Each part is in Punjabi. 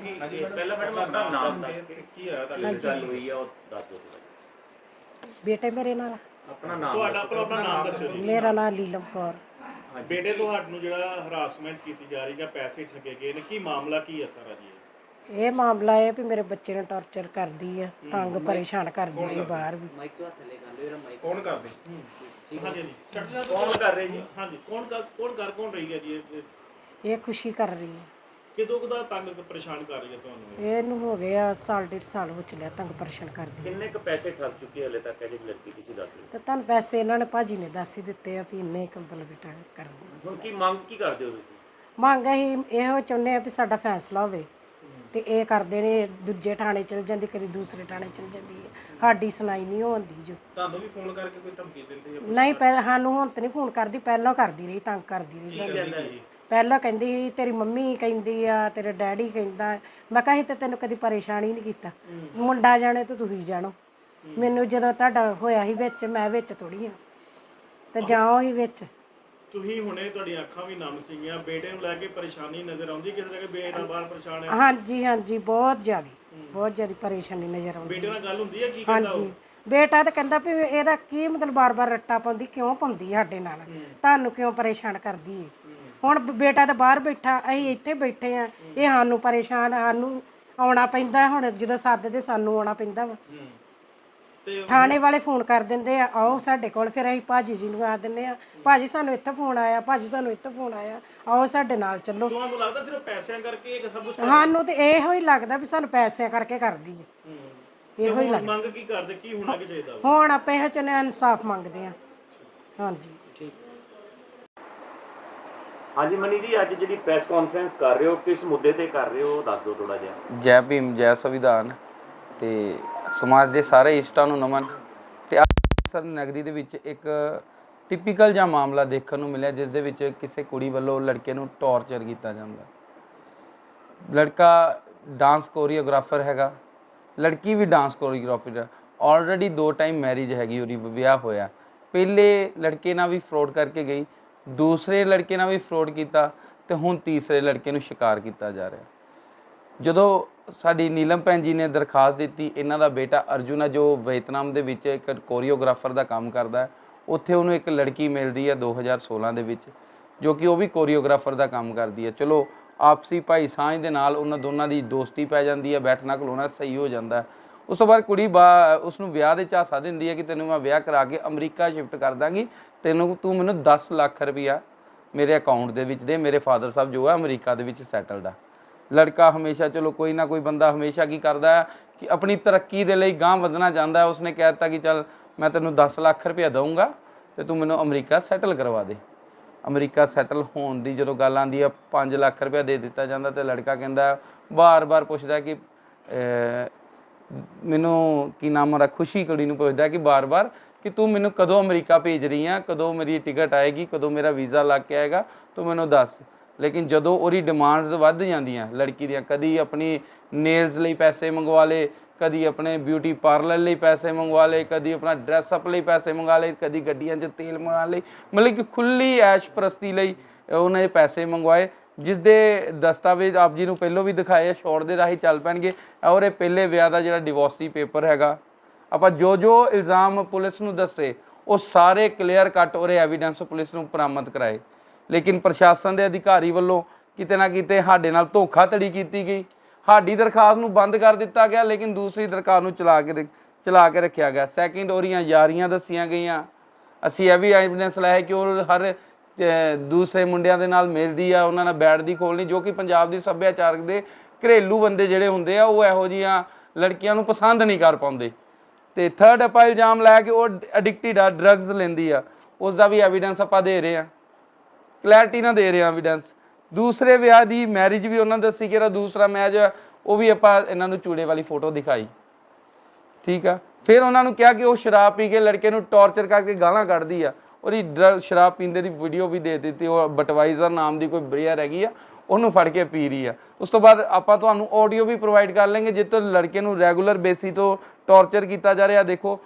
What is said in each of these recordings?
ਹਾਂਜੀ ਪਹਿਲਾਂ ਮੈਡਮ ਆਪਣਾ ਨਾਮ ਦੱਸ ਕੇ ਕੀ ਹੋਇਆ ਤੁਹਾਡੇ ਕੀ ਗੱਲ ਹੋਈ ਆ ਉਹ ਦੱਸ ਦਿਓ ਥੋੜਾ ਬੇਟੇ ਮੇਰੇ ਨਾਲ। ਆਪਣਾ ਨਾਮ ਤੁਹਾਡਾ ਆਪਣਾ ਆਪਣਾ ਨਾਮ ਦੱਸੋ ਜੀ। ਮੇਰਾ ਨਾਮ ਲੀਲਮ ਕੌਰ। ਬੇਟੇ ਤੁਹਾਨੂੰ ਜਿਹੜਾ ਹਰਾਸਮੈਂਟ ਕੀਤੀ ਜਾ ਰਹੀ ਜਾਂ ਪੈਸੇ ਠੱਗੇ ਗਏ ਨੇ ਕੀ ਮਾਮਲਾ ਕੀ ਹੈ ਸਾਰਾ ਜੀ? ਇਹ? ਮਾਮਲਾ ਇਹ ਵੀ ਮੇਰੇ ਬੱਚੇ ਨੂੰ ਟੌਰਚਰ ਕਰਦੀ ਆ ਤੰਗ ਪਰੇਸ਼ਾਨ ਕਰਦੀ ਹੈ ਬਾਹਰ ਵੀ। ਕੌਣ ਕਰਦੇ ਹਾਂਜੀ ਜੀ ਕੌਣ ਕਰ ਰਹੇ ਜੀ। ਹਾਂਜੀ ਕੌਣ ਕਰ ਕੌਣ ਕਰ ਕੌਣ ਰਹੀ ਹੈ ਜੀ ਇਹ- ਇਹ? ਇਹ ਖੁਸ਼ੀ ਕਰ ਰਹੀ ਹੈ। ਕਿਦੋਂ ਕਦਾ ਤੰਗ ਪਰੇਸ਼ਾਨ ਕਰ ਰਹੀ ਹੈ ਤੁਹਾਨੂੰ ਇਹ? ਇਹਨੂੰ ਹੋ ਗਿਆ ਸਾਲ ਡੇਢ ਸਾਲ ਹੋ ਚਲਿਆ ਤੰਗ ਪਰੇਸ਼ਾਨ ਕਰਦੀ ਕਿੰਨੇ ਕ ਪੈਸੇ ਠੱਗ ਚੁੱਕੇ ਹਲੇ ਤੱਕ ਹੈ ਜਿਹੜੀ ਲੜਕੀ ਤੁਸੀਂ ਦੱਸ ਰਹੇ ਤੇ ਤੁਹਾਨੂੰ ਪੈਸੇ ਇਹਨਾਂ ਨੇ ਭਾਜੀ ਨੇ ਦੱਸ ਹੀ ਦਿੱਤੇ ਆ ਵੀ ਇੰਨੇ ਕੁ ਮਤਲਬ ਬੇਟਾ ਕਰਦੀ ਹੋ। ਹੁਣ ਕੀ ਮੰਗ ਕੀ ਕਰਦੇ ਹੋ ਤੁਸੀਂ? ਮੰਗ ਅਸੀਂ ਇਹੋ ਚਾਹੁੰਦੇ ਆ ਵੀ ਸਾਡਾ ਫੈਸਲਾ ਹੋਵੇ ਤੇ ਇਹ ਕਰਦੇ ਨੇ ਦੂਜੇ ਥਾਣੇ ਚਲ ਜਾਂਦੀ ਕਦੀ ਦੂਸਰੇ ਥਾਣੇ ਚਲ ਜਾਂਦੀ ਹੈ। ਸਾਡੀ ਸੁਣਾਈ ਨਹੀਂ ਹੁੰਦੀ ਜੋ। ਤੁਹਾਨੂੰ ਵੀ ਫੋਨ ਕਰਕੇ ਕੋਈ ਧਮਕੀ ਦਿੰਦੇ ਆ ਨਹੀਂ ਪਹਿਲਾਂ ਸਾਨੂੰ ਹੁਣ ਤੇ ਨਹੀਂ ਫੋਨ ਕਰਦੀ ਪਹਿਲਾਂ ਕਰਦੀ ਰਹੀ ਤੰਗ ਕਰਦੀ ਰਹੀ ਕੀ ਕਹਿੰਦਾ ਜੀ? ਪਹਿਲਾਂ ਕਹਿੰਦੀ ਸੀ, ਤੇਰੀ ਮੰਮੀ ਕਹਿੰਦੀ ਆ ਤੇਰੇ ਡੈਡੀ ਕਹਿੰਦਾ। ਮੈਂ ਕਿਹਾ ਤੇ ਤੈਨੂੰ ਕਦੀ ਪਰੇਸ਼ਾਨ ਹੀ ਨਹੀਂ ਕੀਤਾ। ਮੁੰਡਾ ਜਾਣੇ ਤੇ ਤੁਸੀਂ ਜਾਣੋ। ਮੈਨੂੰ ਜਦੋਂ ਤੁਹਾਡਾ ਹੋਇਆ ਸੀ ਵਿੱਚ ਮੈਂ ਵਿੱਚ ਥੋੜੀ ਆ। ਤੇ ਜਾਓ ਹੀ ਵਿੱਚ। ਤੁਸੀਂ ਹੁਣੇ ਤੁਹਾਡੀਆਂ ਅੱਖਾਂ ਵੀ ਨਮ ਸੀਗੀਆਂ। ਬੇਟੇ ਨੂੰ ਲੈ ਕੇ ਪਰੇਸ਼ਾਨੀ ਨਜ਼ਰ ਆਉਂਦੀ ਕਿਸੇ ਜਗ੍ਹਾ ਬੇਟਾ ਬਾਹਰ ਪਰੇਸ਼ਾਨ ਹੈ? ਹਾਂਜੀ ਹਾਂਜੀ ਬਹੁਤ ਜ਼ਿਆਦੀ। ਬਹੁਤ ਜ਼ਿਆਦੀ ਪਰੇਸ਼ਾਨੀ ਨਜ਼ਰ ਆਉਂਦੀ। ਬੇਟੇ ਨਾਲ ਗੱਲ ਹੁੰਦੀ ਹੈ ਕੀ ਕਹਿੰਦਾ ਹਾਂਜੀ। ਬੇਟਾ ਤਾਂ ਕਹਿੰਦਾ ਵੀ ਇਹਦਾ ਕੀ ਮਤਲਬ ਬਾਰ-ਬਾਰ ਰੱਟਾ ਪਾਉਂਦੀ ਕਿਉਂ ਪਾਉਂਦੀ ਸਾਡੇ ਨਾਲ? ਤੁਹਾਨੂੰ ਕਿਉਂ ਪਰੇਸ਼ਾਨ ਕਰਦੀ ਏ? ਹੁਣ ਬੇਟਾ ਤਾਂ ਬਾਹਰ ਬੈਠਾ ਅਸੀਂ ਇੱਥੇ ਬੈਠੇ ਆ ਇਹ ਸਾਨੂੰ ਪਰੇਸ਼ਾਨ ਸਾਨੂੰ ਆਉਣਾ ਪੈਂਦਾ ਹੁਣ ਜਦੋਂ ਸੱਦਦੇ ਸਾਨੂੰ ਆਉਣਾ ਪੈਂਦਾ ਵਾ। ਤੇ ਥਾਣੇ ਵਾਲੇ ਫੋਨ ਕਰ ਦਿੰਦੇ ਆ ਆਓ ਸਾਡੇ ਕੋਲ ਫਿਰ ਅਸੀਂ ਭਾਜੀ ਜੀ ਨੂੰ ਆ ਦਿੰਦੇ ਆ। ਭਾਜੀ ਸਾਨੂੰ ਇੱਥੇ ਫੋਨ ਆਇਆ ਭਾਜੀ ਸਾਨੂੰ ਇੱਥੇ ਫੋਨ ਆਇਆ ਆਓ ਸਾਡੇ ਨਾਲ ਚੱਲੋ। ਤੁਹਾਨੂੰ ਲੱਗਦਾ ਸਿਰਫ ਪੈਸਿਆਂ ਕਰਕੇ ਇਹ ਸਭ ਕੁਝ ਸਾਨੂੰ ਤੇ ਇਹੋ ਹੀ ਲੱਗਦਾ ਵੀ ਸਾਨੂੰ ਪੈਸਿਆਂ ਕਰਕੇ ਕਰਦੀ ਹੈ। ਇਹੋ ਹੀ ਹੁਣ ਮੰਗ ਕੀ ਕਰਦੇ? ਕੀ ਹੋਣਾ ਕੀ ਚਾਹੀਦਾ? ਹੁਣ ਆਪਾਂ ਇਹੋ ਚਨੇ ਇਨਸਾਫ ਮੰਗਦੇ ਆ। ਹਾਂਜੀ। ਹਾਂਜੀ ਮਨੀ ਜੀ, ਅੱਜ ਜਿਹੜੀ ਪ੍ਰੈਸ ਕਾਨਫਰੰਸ ਕਰ ਰਹੇ ਹੋ, ਕਿਸ ਮੁੱਦੇ ਤੇ ਕਰ ਰਹੇ ਹੋ, ਉਹ ਦੱਸ ਦਿਓ ਥੋੜਾ ਜਿਹਾ। ਜੈ ਭੀਮ, ਜੈ ਸੰਵਿਧਾਨ ਤੇ ਸਮਾਜ ਦੇ ਸਾਰੇ ਇਸ਼ਟਾਂ ਨੂੰ ਨਮਨ ਤੇ ਅੱਜ ਸਰ ਨਗਰੀ ਦੇ ਵਿੱਚ ਇੱਕ ਟਿਪੀਕਲ ਜਿਹਾ ਮਾਮਲਾ ਦੇਖਣ ਨੂੰ ਮਿਲਿਆ, ਜਿਸ ਦੇ ਵਿੱਚ ਕਿਸੇ ਕੁੜੀ ਵੱਲੋਂ ਲੜਕੇ ਨੂੰ ਟੌਰਚਰ ਕੀਤਾ ਜਾਂਦਾ। ਲੜਕਾ ਡਾਂਸ ਕੋਰੀਓਗ੍ਰਾਫਰ ਹੈਗਾ, ਲੜਕੀ ਵੀ ਡਾਂਸ ਕੋਰੀਓਗ੍ਰਾਫਰ ਹੈ ਆਲਰੇਡੀ ਦੋ ਟਾਈਮ ਮੈਰਿਜ ਹੈਗੀ, ਉਹਦੀ ਵਿਆਹ ਹੋਇਆ। ਪਹਿਲੇ ਲੜਕੇ ਨਾਲ ਵੀ ਫਰੋਡ ਕਰਕੇ ਗਈ ਦੂਸਰੇ ਲੜਕੇ ਨਾਲ ਵੀ ਫਰੋਡ ਕੀਤਾ ਤੇ ਹੁਣ ਤੀਸਰੇ ਲੜਕੇ ਨੂੰ ਸ਼ਿਕਾਰ ਕੀਤਾ ਜਾ ਰਿਹਾ। ਜਦੋਂ ਸਾਡੀ ਨੀਲਮ ਭੈਣ ਜੀ ਨੇ ਦਰਖਾਸਤ ਦਿੱਤੀ, ਇਹਨਾਂ ਦਾ ਬੇਟਾ ਅਰਜੁਨ ਹੈ ਜੋ ਵੀਅਤਨਾਮ ਦੇ ਵਿੱਚ ਇੱਕ ਕੋਰੀਓਗ੍ਰਾਫਰ ਦਾ ਕੰਮ ਕਰਦਾ ਹੈ, ਉੱਥੇ ਉਹਨੂੰ ਇੱਕ ਲੜਕੀ ਮਿਲਦੀ ਹੈ 2016 ਦੇ ਵਿੱਚ, ਜੋ ਕਿ ਉਹ ਵੀ ਕੋਰੀਓਗ੍ਰਾਫਰ ਦਾ ਕੰਮ ਕਰਦੀ ਹੈ। ਚਲੋ, ਆਪਸੀ ਭਾਈ ਸਾਂਝ ਦੇ ਨਾਲ ਉਹਨਾਂ ਦੋਨਾਂ ਦੀ ਦੋਸਤੀ ਪੈ ਜਾਂਦੀ ਹੈ, ਬੈਠਣਾ ਖਲੋਣਾ ਸਹੀ ਹੋ ਜਾਂਦਾ ਉਸ ਤੋਂ ਬਾਅਦ ਕੁੜੀ ਬਾ ਉਸ ਨੂੰ ਵਿਆਹ ਦੇ ਝਾਸਾ ਦਿੰਦੀ ਹੈ ਕਿ ਤੈਨੂੰ ਮੈਂ ਵਿਆਹ ਕਰਾ ਕੇ ਅਮਰੀਕਾ ਸ਼ਿਫਟ ਕਰ ਦਾਂਗੀ ਤੈਨੂੰ ਤੂੰ ਮੈਨੂੰ 10 ਲੱਖ ਰੁਪਇਆ ਮੇਰੇ ਅਕਾਊਂਟ ਦੇ ਵਿੱਚ ਦੇ, ਮੇਰੇ ਫਾਦਰ ਸਾਹਿਬ ਜੋ ਆ ਅਮਰੀਕਾ ਦੇ ਵਿੱਚ ਸੈਟਲਡ ਆ। ਲੜਕਾ ਹਮੇਸ਼ਾ ਚਲੋ ਕੋਈ ਨਾ ਕੋਈ ਬੰਦਾ ਹਮੇਸ਼ਾ ਕੀ ਕਰਦਾ ਹੈ ਕਿ ਆਪਣੀ ਤਰੱਕੀ ਦੇ ਲਈ ਗਾਂਹ ਵਧਣਾ ਚਾਹੁੰਦਾ ਹੈ। ਉਸਨੇ ਕਹਿ ਦਿੱਤਾ ਕਿ ਚੱਲ ਮੈਂ ਤੈਨੂੰ 10 ਲੱਖ ਰੁਪਇਆ ਦਊਂਗਾ ਤੇ ਤੂੰ ਮੈਨੂੰ ਅਮਰੀਕਾ ਸੈਟਲ ਕਰਵਾ ਦੇ। ਅਮਰੀਕਾ ਸੈਟਲ ਹੋਣ ਦੀ ਜਦੋਂ ਗੱਲ ਆਂਦੀ ਆ 5 ਲੱਖ ਰੁਪਇਆ ਦੇ ਦਿੱਤਾ ਜਾਂਦਾ ਤੇ ਲੜਕਾ ਕਹਿੰਦਾ ਬਾਰ-ਬਾਰ ਪੁੱਛਦਾ ਕਿ ਮੈਨੂੰ ਕੀ ਨਾਮ ਉਹਦਾ, ਖੁਸ਼ੀ ਕੁੜੀ ਨੂੰ ਪੁੱਛਦਾ ਕਿ ਬਾਰ-ਬਾਰ ਕਿ ਤੂੰ ਮੈਨੂੰ ਕਦੋਂ ਅਮਰੀਕਾ ਭੇਜ ਰਹੀ ਆ, ਕਦੋਂ ਮੇਰੀ ਟਿਕਟ ਆਏਗੀ, ਕਦੋਂ ਮੇਰਾ ਵੀਜ਼ਾ ਲੱਗ ਕੇ ਆਏਗਾ, ਤੂੰ ਮੈਨੂੰ ਦੱਸ। ਲੇਕਿਨ ਜਦੋਂ ਉਹਦੀ ਡਿਮਾਂਡਸ ਵੱਧ ਜਾਂਦੀਆਂ, ਲੜਕੀ ਦੀਆਂ, ਕਦੀ ਆਪਣੀ ਨੇਲਸ ਲਈ ਪੈਸੇ ਮੰਗਵਾ ਲੇ ਕਦੀ ਆਪਣੇ ਬਿਊਟੀ ਪਾਰਲਰ ਲਈ ਪੈਸੇ ਮੰਗਵਾ ਲੇ ਕਦੀ ਆਪਣਾ ਡਰੈਸ ਅਪ ਲਈ ਪੈਸੇ ਮੰਗਵਾ ਲੇ ਕਦੀ ਗੱਡੀਆਂ 'ਚ ਤੇਲ ਮੰਗਾ ਲਈ ਮਤਲਬ ਕਿ ਖੁੱਲੀ ਐਸ਼ ਪ੍ਰਸਤੀ ਲਈ ਉਹਨੇ ਪੈਸੇ ਮੰਗਵਾਏ ਜਿਸ ਦੇ ਦਸਤਾਵੇਜ਼ ਆਪ ਜੀ ਨੂੰ ਪਹਿਲਾਂ ਵੀ ਦਿਖਾਏ ਆ ਸ਼ੋਰਟ ਦੇ ਰਾਹੀਂ ਚੱਲ ਪੈਣਗੇ। ਔਰ ਇਹ ਪਹਿਲੇ ਵਿਆਹ ਦਾ ਜਿਹੜਾ ਡਿਵੋਰਸੀ ਪੇਪਰ ਹੈਗਾ ਆਪਾਂ ਜੋ ਜੋ ਇਲਜ਼ਾਮ ਪੁਲਿਸ ਨੂੰ ਦੱਸੇ, ਉਹ ਸਾਰੇ ਕਲੀਅਰ ਕੱਟ ਔਰ ਐਵੀਡੈਂਸ ਪੁਲਿਸ ਨੂੰ ਬਰਾਮਦ ਕਰਾਏ। ਲੇਕਿਨ ਪ੍ਰਸ਼ਾਸਨ ਦੇ ਅਧਿਕਾਰੀ ਵੱਲੋਂ ਕਿਤੇ ਨਾ ਕਿਤੇ ਸਾਡੇ ਨਾਲ ਧੋਖਾਧੜੀ ਕੀਤੀ ਗਈ। ਸਾਡੀ ਦਰਖਾਸਤ ਨੂੰ ਬੰਦ ਕਰ ਦਿੱਤਾ ਗਿਆ, ਲੇਕਿਨ ਦੂਸਰੀ ਦਰਖਾਸਤ ਨੂੰ ਚਲਾ ਕੇ ਰੱਖ- ਚਲਾ ਕੇ ਰੱਖਿਆ ਗਿਆ। ਸੈਕਿੰਡ ਉਹਦੀਆਂ ਯਾਰੀਆਂ ਦੱਸੀਆਂ ਗਈਆਂ। ਅਸੀਂ ਇਹ ਵੀ ਐਵੀਡੈਂਸ ਲਾਇਆ ਕਿ ਉਹ ਹਰ ਦੂਸਰੇ ਮੁੰਡਿਆਂ ਦੇ ਨਾਲ ਮਿਲਦੀ ਆ, ਉਹਨਾਂ ਨਾਲ ਬੈਠਦੀ ਖੋਲਣੀ ਜੋ ਕਿ ਪੰਜਾਬ ਦੀ ਸੱਭਿਆਚਾਰਕ ਦੇ ਘਰੇਲੂ ਬੰਦੇ ਜਿਹੜੇ ਹੁੰਦੇ ਆ, ਉਹ ਇਹੋ ਜੀਆਂ ਲੜਕੀਆਂ ਨੂੰ ਪਸੰਦ ਨਹੀਂ ਕਰ ਪਾਉਂਦੇ। ਤੇ ਥਰਡ ਆਪਾਂ ਇਲਜ਼ਾਮ ਲਾਇਆ ਕਿ ਉਹ ਐਡਿਕਟਿਡ ਆ ਡਰੱਗਸ ਲੈਂਦੀ ਆ। ਉਸ ਦਾ ਵੀ ਐਵੀਡੈਂਸ ਆਪਾਂ ਦੇ ਰਹੇ ਆ। ਕਲੈਰਿਟੀ ਨਾਲ ਦੇ ਰਹੇ ਆ ਐਵੀਡੈਂਸ ਦੂਸਰੇ ਵਿਆਹ ਦੀ ਮੈਰਿਜ ਵੀ ਉਹਨਾਂ ਦੱਸੀ ਕਿ ਇਹਦਾ ਦੂਸਰਾ ਮੈਚ ਉਹ ਵੀ ਆਪਾਂ ਇਹਨਾਂ ਨੂੰ ਚੂੜੇ ਵਾਲੀ ਫੋਟੋ ਦਿਖਾਈ। ਠੀਕ ਆ? ਫਿਰ ਉਹਨਾਂ ਨੂੰ ਕਿਹਾ ਕਿ ਉਹ ਸ਼ਰਾਬ ਪੀ ਕੇ ਲੜਕੇ ਨੂੰ ਟੌਰਚਰ ਕਰਕੇ ਗਾਲਾਂ ਕੱਢਦੀ ਆ। ਉਹਦੀ ਡਰਗ ਸ਼ਰਾਬ ਪੀਂਦੇ ਦੀ ਵੀਡੀਓ ਵੀ ਦੇ ਦਿੱਤੀ। ਉਹ ਬਟਵਾਈਜ਼ਰ ਨਾਮ ਦੀ ਕੋਈ ਬਰੀਅਰ ਹੈਗੀ ਆ, ਉਹਨੂੰ ਫੜ ਕੇ ਪੀ ਰਹੀ ਆ। ਉਸ ਤੋਂ ਬਾਅਦ ਆਪਾਂ ਤੁਹਾਨੂੰ ਆਡੀਓ ਵੀ ਪ੍ਰੋਵਾਈਡ ਕਰ ਲਾਂਗੇ ਜਿੱਥੇ ਲੜਕੇ ਨੂੰ ਰੈਗੂਲਰ ਬੇਸੀ ਤੋਂ ਟੌਰਚਰ ਕੀਤਾ ਜਾ ਰਿਹਾ, ਦੇਖੋ,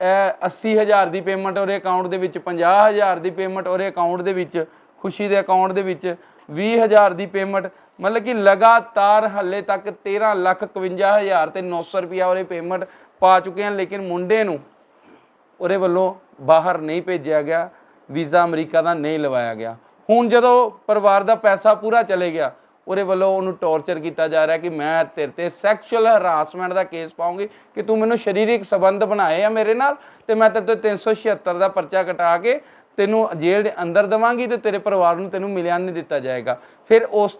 ਇਹ 80000 ਦੀ ਪੇਮੈਂਟ ਉਹਦੇ ਅਕਾਊਂਟ ਦੇ ਵਿੱਚ 50000 ਦੀ ਪੇਮੈਂਟ ਉਹਦੇ ਅਕਾਊਂਟ ਦੇ ਵਿੱਚ, ਖੁਸ਼ੀ ਦੇ ਅਕਾਊਂਟ ਦੇ ਵਿੱਚ 20000 ਦੀ ਪੇਮੈਂਟ ਮਤਲਬ ਕਿ ਲਗਾਤਾਰ ਹੱਲੇ ਤੱਕ 13 ਲੱਖ 51 ਹਜ਼ਾਰ ਤੇ 900 ਰੁਪਿਆ ਉਹਦੇ ਪੇਮੈਂਟ ਪਾ ਚੁੱਕੇ ਹਨ, ਲੇਕਿਨ ਮੁੰਡੇ ਨੂੰ ਉਹਦੇ ਵੱਲੋਂ ਬਾਹਰ ਨਹੀਂ ਭੇਜਿਆ ਗਿਆ, ਵੀਜ਼ਾ ਅਮਰੀਕਾ ਦਾ ਨਹੀਂ ਲਵਾਇਆ ਗਿਆ। ਹੁਣ ਜਦੋਂ ਪਰਿਵਾਰ ਦਾ ਪੈਸਾ ਪੂਰਾ ਚਲੇ ਗਿਆ ਉਹਦੇ ਵੱਲੋਂ ਉਹਨੂੰ ਟੌਰਚਰ ਕੀਤਾ ਜਾ ਰਿਹਾ ਕਿ ਮੈਂ ਤੇਰੇ ਤੇ ਸੈਕਸ਼ੂਅਲ ਹਰਾਸਮੈਂਟ ਦਾ ਕੇਸ ਪਾਉਂਗੀ ਕਿ ਤੂੰ ਮੈਨੂੰ ਸਰੀਰਕ ਸਬੰਧ ਬਣਾਏ ਆ ਮੇਰੇ ਨਾਲ ਤੇ ਮੈਂ ਤੇਰੇ ਤੋਂ 376 ਦਾ ਪਰਚਾ ਕਟਾ ਕੇ ਤੈਨੂੰ ਜੇਲ੍ਹ ਦੇ ਅੰਦਰ ਦਵਾਂਗੀ ਤੇ ਤੇਰੇ ਪਰਿਵਾਰ ਨੂੰ ਤੈਨੂੰ ਮਿਲਿਆ ਨਹੀਂ ਦਿੱਤਾ ਜਾਏਗਾ। ਫਿਰ ਉਸ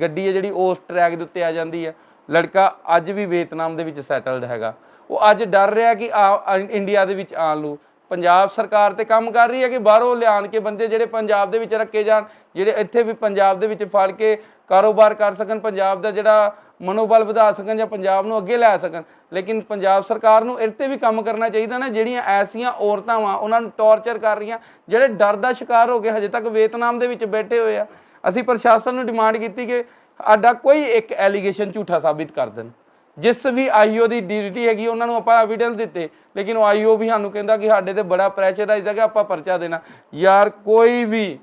ਗੱਡੀ ਹੈ ਜਿਹੜੀ ਉਸ ਟਰੈਕ ਦੇ ਉੱਤੇ ਆ ਜਾਂਦੀ ਹੈ। ਲੜਕਾ ਅੱਜ ਵੀ ਵੀਅਤਨਾਮ ਦੇ ਵਿੱਚ ਸੈਟਲਡ ਹੈਗਾ। ਉਹ ਅੱਜ ਡਰ ਰਿਹਾ ਕਿ ਆ- ਆ- ਇੰਡੀਆ ਦੇ ਵਿੱਚ ਆਣ ਲੂ ਪੰਜਾਬ ਸਰਕਾਰ ਤੇ ਕੰਮ ਕਰ ਰਹੀ ਹੈ ਕਿ ਬਾਹਰੋਂ ਲਿਆਣ ਕੇ ਬੰਦੇ ਜਿਹੜੇ ਪੰਜਾਬ ਦੇ ਵਿੱਚ ਰੱਖੇ ਜਾਣ, ਜਿਹੜੇ ਇੱਥੇ ਵੀ ਪੰਜਾਬ ਦੇ ਵਿੱਚ ਫੜ ਕੇ ਕਾਰੋਬਾਰ ਕਰ ਸਕਣ, ਪੰਜਾਬ ਦਾ ਜਿਹੜਾ ਮਨੋਬਲ ਵਧਾ ਸਕਣ ਜਾਂ ਪੰਜਾਬ ਨੂੰ ਅੱਗੇ ਲੈ ਸਕਣ। ਲੇਕਿਨ ਪੰਜਾਬ ਸਰਕਾਰ ਨੂੰ ਇਹ ਤੇ ਵੀ ਕੰਮ ਕਰਨਾ ਚਾਹੀਦਾ ਨਾ, ਜਿਹੜੀਆਂ ਐਸੀਆਂ ਔਰਤਾਂ ਵਾ ਉਹਨਾਂ ਨੂੰ ਟੌਰਚਰ ਕਰ ਰਹੀਆਂ, ਜਿਹੜੇ ਡਰ ਦਾ ਸ਼ਿਕਾਰ ਹੋ ਕੇ ਹਜੇ ਤੱਕ ਵੀਅਤਨਾਮ ਦੇ ਵਿੱਚ ਬੈਠੇ ਹੋਏ ਆ। ਅਸੀਂ ਪ੍ਰਸ਼ਾਸਨ ਨੂੰ ਡਿਮਾਂਡ ਕੀਤੀ ਕਿ ਸਾਡਾ ਕੋਈ ਇੱਕ ਐਲੀਗੇਸ਼ਨ ਝੂਠਾ ਸਾਬਿਤ ਕਰ ਦੇਣ। ਜਿਸ ਵੀ ਆਈਓ ਦੀ ਡਿਊਟੀ ਹੈਗੀ, ਉਹਨਾਂ ਨੂੰ ਆਪਾਂ ਐਵੀਡੈਂਸ ਦਿੱਤੇ। ਲੇਕਿਨ ਉਹ ਆਈਓ ਵੀ ਸਾਨੂੰ ਕਹਿੰਦਾ ਕਿ ਸਾਡੇ ਤੇ ਬੜਾ ਪ੍ਰੈਸ਼ਰਾਈਜ਼ ਹੈ ਕਿ ਆਪਾਂ ਪਰਚਾ ਦੇਣਾ। ਯਾਰ, ਕੋਈ ਵੀ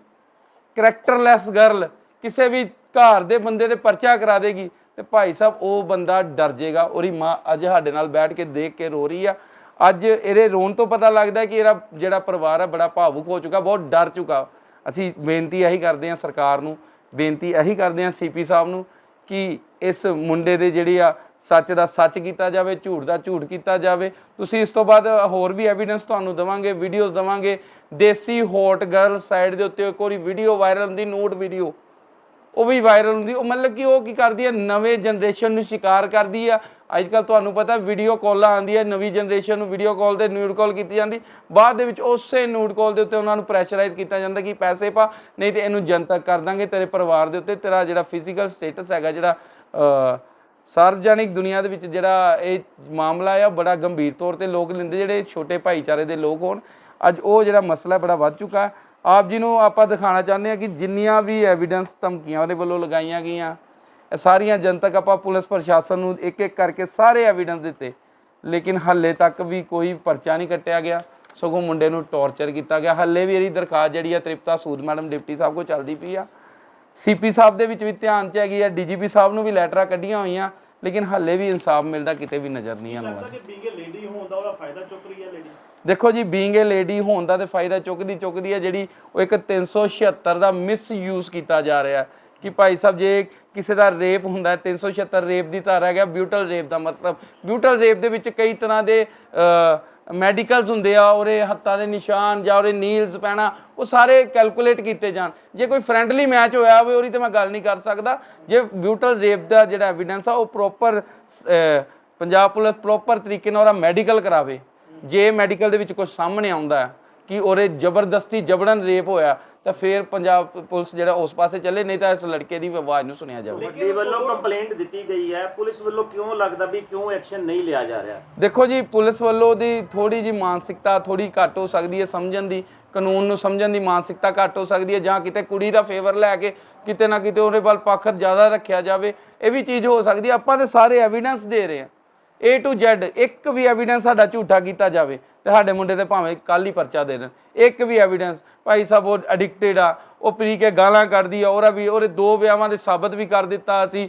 ਕਰੈਕਟਰਲੈਸ ਗਰਲ ਕਿਸੇ ਵੀ ਘਰ ਦੇ ਬੰਦੇ 'ਤੇ ਪਰਚਾ ਕਰਾ ਦੇਗੀ, ਤੇ ਭਾਈ ਸਾਹਿਬ, ਉਹ ਬੰਦਾ ਡਰ ਜਾਏਗਾ ਉਹਦੀ ਮਾਂ ਅੱਜ ਸਾਡੇ ਨਾਲ ਬੈਠ ਕੇ ਦੇਖ ਕੇ ਰੋ ਰਹੀ ਆ। ਅੱਜ ਇਹਦੇ ਰੋਣ ਤੋਂ ਪਤਾ ਲੱਗਦਾ ਕਿ ਇਹਦਾ ਜਿਹੜਾ ਪਰਿਵਾਰ ਆ, ਬੜਾ ਭਾਵੁਕ ਹੋ ਚੁੱਕਾ, ਬਹੁਤ ਡਰ ਚੁੱਕਾ। ਅਸੀਂ ਬੇਨਤੀ ਇਹੀ ਕਰਦੇ ਹਾਂ ਸਰਕਾਰ ਨੂੰ, ਬੇਨਤੀ ਇਹੀ ਕਰਦੇ ਹਾਂ ਸੀਪੀ ਸਾਹਿਬ ਨੂੰ ਕਿ ਇਸ ਮੁੰਡੇ ਦੇ ਜਿਹੜੀ ਆ ਸੱਚ ਦਾ ਸੱਚ ਕੀਤਾ ਜਾਵੇ, ਝੂਠ ਦਾ ਝੂਠ ਕੀਤਾ ਜਾਵੇ। ਤੁਸੀਂ ਇਸ ਤੋਂ ਬਾਅਦ ਹੋਰ ਵੀ ਐਵੀਡੈਂਸ ਤੁਹਾਨੂੰ ਦਵਾਂਗੇ ਵੀਡੀਓਜ਼ ਦਵਾਂਗੇ। ਦੇਸੀ ਹੌਟ ਗਰਲ ਸਾਈਡ ਦੇ ਉੱਤੇ ਇੱਕ ਵਾਰੀ ਵੀਡੀਓ ਵਾਇਰਲ ਹੁੰਦੀ ਨੋਟ ਵੀਡੀਓ ਉਹ ਵੀ ਵਾਇਰਲ ਹੁੰਦੀ, ਉਹ ਮਤਲਬ ਕਿ ਉਹ ਕੀ ਕਰਦੀ ਹੈ, ਨਵੇਂ ਜਨਰੇਸ਼ਨ ਨੂੰ ਸ਼ਿਕਾਰ ਕਰਦੀ ਆ। ਅੱਜ ਕੱਲ ਤੁਹਾਨੂੰ ਪਤਾ ਵੀਡੀਓ ਕਾਲਾਂ ਆਉਂਦੀ ਹੈ ਨਵੀਂ ਜਨਰੇਸ਼ਨ ਨੂੰ ਵੀਡੀਓ ਕਾਲ ਤੇ ਨਿਊਡ ਕਾਲ ਕੀਤੀ ਜਾਂਦੀ। ਬਾਅਦ ਦੇ ਵਿੱਚ ਉਸੇ ਨਿਊਡ ਕਾਲ ਦੇ ਉੱਤੇ ਉਹਨਾਂ ਨੂੰ ਪ੍ਰੈਸ਼ਰਾਈਜ਼ ਕੀਤਾ ਜਾਂਦਾ ਕਿ ਪੈਸੇ ਪਾ, ਨਹੀਂ ਤੇ ਇਹਨੂੰ ਜਨਤਕ ਕਰ ਦਾਂਗੇ। ਤੇਰੇ ਪਰਿਵਾਰ ਦੇ ਉੱਤੇ ਤੇਰਾ ਜਿਹੜਾ ਫਿਜ਼ੀਕਲ ਸਟੇਟਸ ਹੈਗਾ, ਜਿਹੜਾ ਸਾਰਵਜਨਿਕ ਦੁਨੀਆ ਦੇ ਵਿੱਚ ਜਿਹੜਾ ਇਹ ਮਾਮਲਾ ਆ ਬੜਾ ਗੰਭੀਰ ਤੌਰ ਤੇ ਲੋਕ ਲੈਂਦੇ, ਜਿਹੜੇ ਛੋਟੇ ਭਾਈਚਾਰੇ ਦੇ ਲੋਕ ਹੋਣ। ਅੱਜ ਉਹ ਜਿਹੜਾ ਮਸਲਾ ਬੜਾ ਵੱਧ ਚੁੱਕਾ। ਹੈ। ਆਪ ਜੀ ਨੂੰ ਆਪਾਂ ਦਿਖਾਣਾ ਚਾਹੁੰਦੇ ਹਾਂ ਕਿ ਜਿੰਨੀਆਂ ਵੀ ਐਵੀਡੈਂਸ ਧਮਕੀਆਂ ਉਹਦੇ ਵੱਲੋਂ ਲਗਾਈਆਂ ਗਈਆਂ। ਇਹ ਸਾਰੀਆਂ ਜਨਤਕ ਆਪਾਂ ਪੁਲਿਸ ਪ੍ਰਸ਼ਾਸਨ ਨੂੰ ਇੱਕ ਇੱਕ ਕਰਕੇ ਸਾਰੇ ਐਵੀਡੈਂਸ ਦਿੱਤੇ। ਲੇਕਿਨ ਹੱਲੇ ਤੱਕ ਵੀ ਕੋਈ ਪਰਚਾ ਨਹੀਂ ਕੱਟਿਆ ਗਿਆ। ਸਗੋਂ ਮੁੰਡੇ ਨੂੰ ਟੌਰਚਰ ਕੀਤਾ ਗਿਆ। ਹੱਲੇ ਵੀ ਇਹਦੀ ਦਰਖਾਸਤ ਜਿਹੜੀ ਆ ਤ੍ਰਿਪਤਾ ਸੂਦ ਮੈਡਮ, ਡਿਪਟੀ ਸਾਹਿਬ ਕੋਲ ਚੱਲਦੀ ਪਈ ਆ। ਸੀਪੀ ਸਾਹਿਬ ਦੇ ਵਿੱਚ ਵੀ ਧਿਆਨ ਚ ਹੈਗੀ ਆ ਡੀਜੀਪੀ ਸਾਹਿਬ ਨੂੰ ਵੀ ਲੈਟਰਾਂ ਕੱਢੀਆਂ ਹੋਈਆਂ ਲੇਕਿਨ ਹੱਲੇ ਵੀ ਇਨਸਾਫ ਮਿਲਦਾ ਕਿਤੇ ਵੀ ਨਜ਼ਰ ਨਹੀਂ ਆਉਂਦਾ। ਲੱਗਦਾ ਕਿ ਬੀਂਗ ਲੇਡੀ ਹੋਣ ਦਾ ਉਹਦਾ ਫਾਇਦਾ ਚੁੱਕ ਰਹੀ ਹੈ ਲੇਡੀ ਦੇਖੋ ਜੀ ਬੀਇੰਗ ਏ ਲੇਡੀ ਹੋਣ ਦਾ ਤੇ ਫਾਇਦਾ ਚੁੱਕਦੀ ਚੁੱਕਦੀ ਹੈ ਜਿਹੜੀ ਉਹ ਇੱਕ 376 ਦਾ ਮਿਸਯੂਜ਼ ਕੀਤਾ ਜਾ ਰਿਹਾ ਹੈ। ਕਿ ਭਾਈ ਸਾਹਿਬ, ਜੇ ਕਿਸੇ ਦਾ ਰੇਪ ਹੁੰਦਾ ਹੈ 376 ਰੇਪ ਦੀ ਧਾਰਾ ਹੈਗਾ ਬਿਊਟਲ ਰੇਪ ਦਾ ਮਤਲਬ। ਬਿਊਟਲ ਰੇਪ ਦੇ ਵਿੱਚ ਕਈ ਤਰ੍ਹਾਂ ਦੇ ਮੈਡੀਕਲਸ ਹੁੰਦੇ ਆ, ਉਹਦੇ ਹੱਥਾਂ ਦੇ ਨਿਸ਼ਾਨ ਜਾਂ ਉਹਦੇ ਨੀਲਸ ਪੈਣਾ, ਉਹ ਸਾਰੇ ਕੈਲਕੂਲੇਟ ਕੀਤੇ ਜਾਣ। ਜੇ ਕੋਈ ਫ੍ਰੈਂਡਲੀ ਮੈਚ ਹੋਇਆ ਹੋਵੇ, ਉਹਦੀ ਤੇ ਮੈਂ ਗੱਲ ਨਹੀਂ ਕਰ ਸਕਦਾ। ਜੇ ਬਿਊਟਲ ਰੇਪ ਦਾ ਜਿਹੜਾ ਐਵੀਡੈਂਸ ਆ, ਉਹ ਪ੍ਰੋਪਰ ਪੰਜਾਬ ਪੁਲਿਸ ਪ੍ਰੋਪਰ ਤਰੀਕੇ ਨਾਲ ਉਹਦਾ ਮੈਡੀਕਲ ਕਰਾਵੇ। ਜੇ ਮੈਡੀਕਲ ਦੇ ਵਿੱਚ ਕੁਝ ਸਾਹਮਣੇ ਆਉਂਦਾ ਹੈ ਕਿ ਉਹਦੇ ਜ਼ਬਰਦਸਤੀ ਜਬਰਨ ਰੇਪ ਹੋਇਆ ਤਾਂ ਫਿਰ ਪੰਜਾਬ ਪੁਲਿਸ ਜਿਹੜਾ ਉਸ ਪਾਸੇ ਚੱਲੇ ਨਹੀਂ ਤਾਂ ਇਸ ਲੜਕੇ ਦੀ ਆਵਾਜ਼ ਨੂੰ ਸੁਣਿਆ ਜਾਵੇ ਵੱਡੇ ਵੱਲੋਂ ਕੰਪਲੇਂਟ ਦਿੱਤੀ ਗਈ ਹੈ ਪੁਲਿਸ ਵੱਲੋਂ ਕਿਉਂ ਲੱਗਦਾ ਵੀ ਕਿਉਂ ਐਕਸ਼ਨ ਨਹੀਂ ਲਿਆ ਜਾ ਰਿਹਾ? ਦੇਖੋ ਜੀ ਪੁਲਿਸ ਵੱਲੋਂ ਦੀ ਥੋੜੀ ਜੀ ਮਾਨਸਿਕਤਾ ਥੋੜੀ ਘੱਟ ਹੋ ਸਕਦੀ ਹੈ ਸਮਝਣ ਦੀ ਕਾਨੂੰਨ ਨੂੰ ਸਮਝਣ ਦੀ ਮਾਨਸਿਕਤਾ ਘੱਟ ਹੋ ਸਕਦੀ ਹੈ ਜਾਂ ਕਿਤੇ ਕੁੜੀ ਦਾ ਫੇਵਰ ਲੈ ਕੇ ਕਿਤੇ ਨਾ ਕਿਤੇ ਉਹਦੇ ਵੱਲ ਪੱਖ ਜ਼ਿਆਦਾ ਰੱਖਿਆ ਜਾਵੇ ਇਹ ਵੀ ਚੀਜ਼ ਹੋ ਸਕਦੀ ਹੈ। ਆਪਾਂ ਤੇ ਸਾਰੇ ਐਵੀਡੈਂਸ ਦੇ ਰਹੇ ਹਾਂ। A to Z, ਇੱਕ ਵੀ ਐਵੀਡੈਂਸ ਸਾਡਾ ਝੂਠਾ ਕੀਤਾ ਜਾਵੇ, ਤੇ ਸਾਡੇ ਮੁੰਡੇ ਤੇ ਭਾਵੇਂ ਕੱਲ ਹੀ ਪਰਚਾ ਦੇ ਦੇਣ। ਇੱਕ ਵੀ ਐਵੀਡੈਂਸ ਭਾਈ ਸਾਹਿਬ ਉਹ ਐਡਿਕਟਡ ਆ, ਉਹ ਪੀ ਕੇ ਗਾਲਾਂ ਕੱਢਦੀ ਆ, ਉਹਦਾ ਵੀ, ਉਹਦੇ ਦੋ ਵਿਆਹਾਂ ਦੇ ਸਾਬਤ ਵੀ ਕਰ ਦਿੱਤਾ ਅਸੀਂ